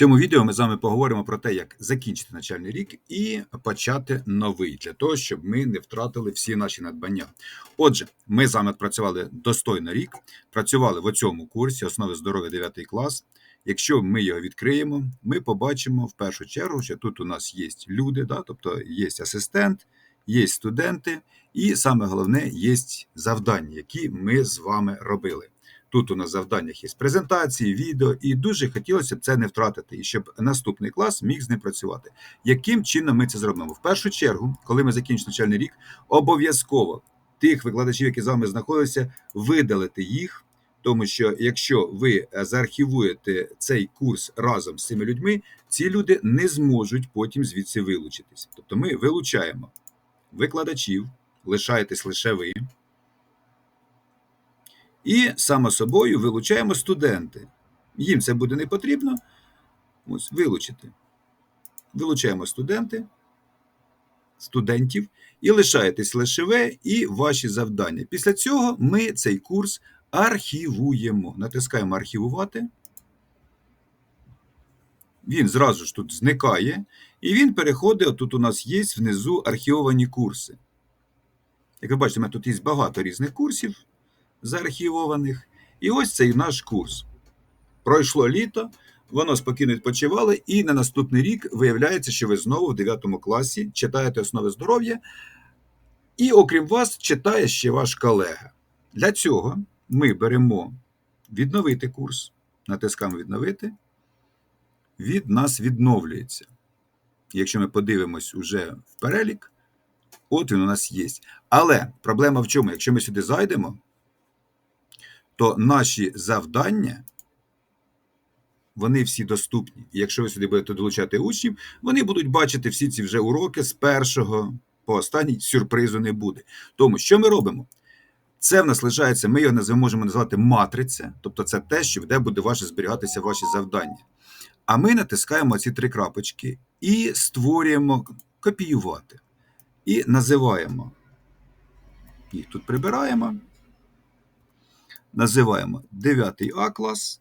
цьому відео ми з вами поговоримо про те, як закінчити навчальний рік і почати новий для того, щоб ми не втратили всі наші надбання. Отже, ми з вами працювали достойно рік, працювали в цьому курсі основи здоров'я 9 клас. Якщо ми його відкриємо, ми побачимо в першу чергу, що тут у нас є люди, да, тобто є асистент, є студенти, і саме головне є завдання, які ми з вами робили. Тут у нас в завданнях є презентації, відео, і дуже хотілося б це не втратити, і щоб наступний клас міг з ним працювати. Яким чином ми це зробимо? В першу чергу, коли ми закінчимо навчальний рік, обов'язково тих викладачів, які з вами знаходяться, видалити їх. Тому що якщо ви заархівуєте цей курс разом з цими людьми, ці люди не зможуть потім звідси вилучитись. Тобто ми вилучаємо викладачів, лишаєтесь лише ви. І само собою вилучаємо студенти. Їм це буде не потрібно. Ось вилучити. Вилучаємо студенти, студентів і лишаєтесь лише ви і ваші завдання. Після цього ми цей курс архівуємо. Натискаємо архівувати. Він зразу ж тут зникає, і він переходить. Тут у нас є внизу архівовані курси. Як ви бачите, у мене тут є багато різних курсів заархівованих. І ось цей наш курс. Пройшло літо, воно спокійно відпочивало, і на наступний рік виявляється, що ви знову в 9 класі читаєте основи здоров'я, і окрім вас, читає ще ваш колега. Для цього ми беремо відновити курс, натискаємо відновити, від нас відновлюється. Якщо ми подивимось уже в перелік, от він у нас є. Але проблема в чому? Якщо ми сюди зайдемо, то наші завдання, вони всі доступні. І якщо ви сюди будете долучати учнів, вони будуть бачити всі ці вже уроки з першого по останній сюрпризу не буде. Тому що ми робимо? Це в нас лишається, ми його можемо назвати матриця, тобто це те, що де буде ваше зберігатися ваші завдання. А ми натискаємо ці три крапочки і створюємо копіювати. І називаємо. Їх тут прибираємо називаємо 9 А клас.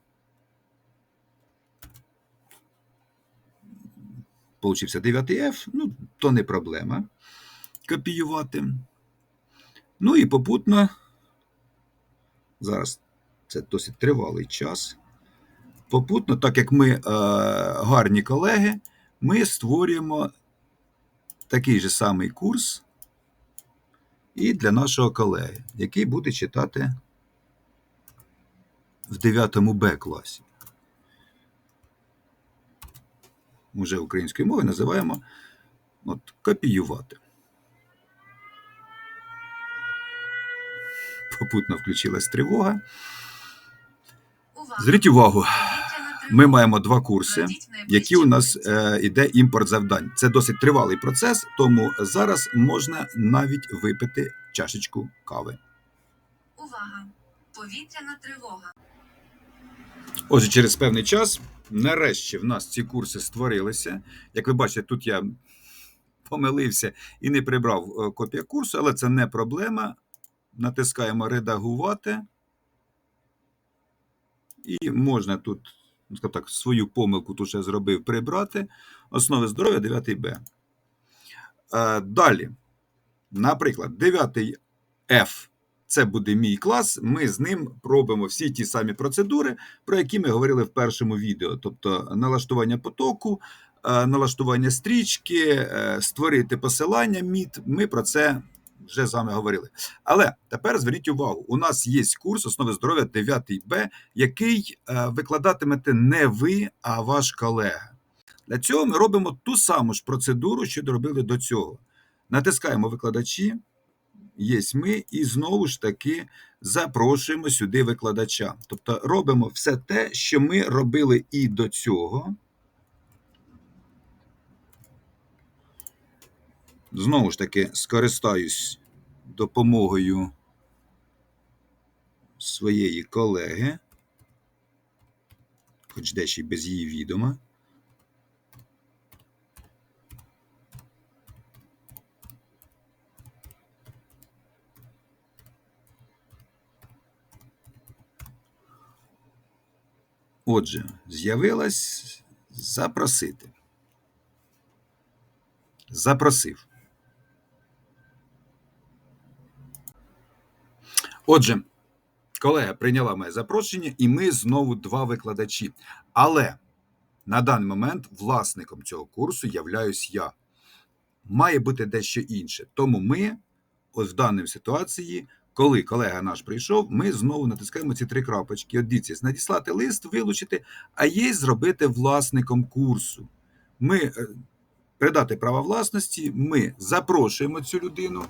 Получився 9 F, ну, то не проблема копіювати. Ну і попутно, зараз це досить тривалий час. Попутно, так як ми е, гарні колеги, ми створюємо такий же самий курс і для нашого колеги, який буде читати в 9 Б класі. Уже українською мовою називаємо от, копіювати. Попутно включилась тривога. Зверніть увагу, ми маємо два курси, які у нас е, іде імпорт завдань. Це досить тривалий процес, тому зараз можна навіть випити чашечку кави. Увага! Повітряна тривога. Отже, через певний час, нарешті, в нас ці курси створилися. Як ви бачите, тут я помилився і не прибрав е, копія курсу, але це не проблема. Натискаємо редагувати. І можна тут, ну, скажімо так, свою помилку тут ще зробив прибрати. Основи здоров'я 9 Б. Е, далі, наприклад, 9 F це буде мій клас. Ми з ним робимо всі ті самі процедури, про які ми говорили в першому відео: тобто налаштування потоку, е, налаштування стрічки, е, створити посилання міт. Ми про це вже з вами говорили. Але тепер зверніть увагу: у нас є курс основи здоров'я 9 Б, який е, викладатимете не ви, а ваш колега. Для цього ми робимо ту саму ж процедуру, що робили до цього. Натискаємо викладачі є ми, і знову ж таки запрошуємо сюди викладача. Тобто робимо все те, що ми робили і до цього. Знову ж таки, скористаюсь допомогою своєї колеги, хоч дещо без її відома. Отже, з'явилась, Запросити. Запросив. Отже, колега прийняла моє запрошення, і ми знову два викладачі. Але на даний момент власником цього курсу являюсь я. Має бути дещо інше. Тому ми, ось в даній ситуації, коли колега наш прийшов, ми знову натискаємо ці три крапочки. От дивіться, надіслати лист, вилучити, а є зробити власником курсу. Ми е, передати право власності, ми запрошуємо цю людину.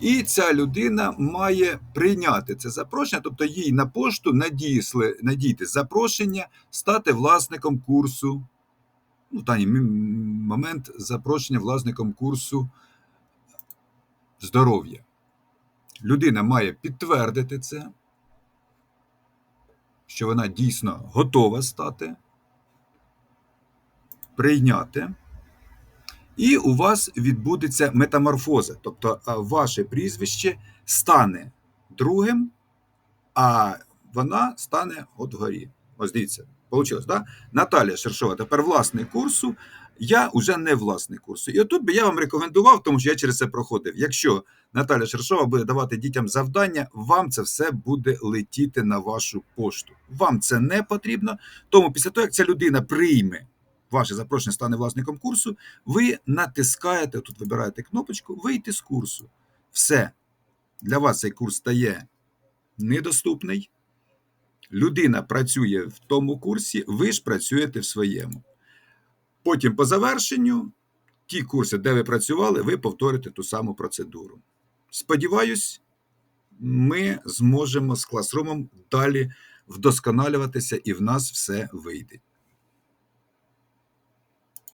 І ця людина має прийняти це запрошення, тобто їй на пошту надісли, надійти запрошення стати власником курсу. Ну, в даний момент запрошення власником курсу здоров'я. Людина має підтвердити це, що вона дійсно готова стати, прийняти. І у вас відбудеться метаморфоза. Тобто ваше прізвище стане другим, а вона стане от вгорі. Ось дивіться, вийшло, да? Наталія Шершова тепер власник курсу, я вже не власник курсу. І отут би я вам рекомендував, тому що я через це проходив. Якщо Наталя Шершова буде давати дітям завдання, вам це все буде летіти на вашу пошту. Вам це не потрібно. Тому після того, як ця людина прийме ваше запрошення, стане власником курсу, ви натискаєте, тут вибираєте кнопочку Вийти з курсу. Все. Для вас цей курс стає недоступний. Людина працює в тому курсі, ви ж працюєте в своєму. Потім, по завершенню, ті курси, де ви працювали, ви повторите ту саму процедуру. Сподіваюсь, ми зможемо з класрумом далі вдосконалюватися, і в нас все вийде.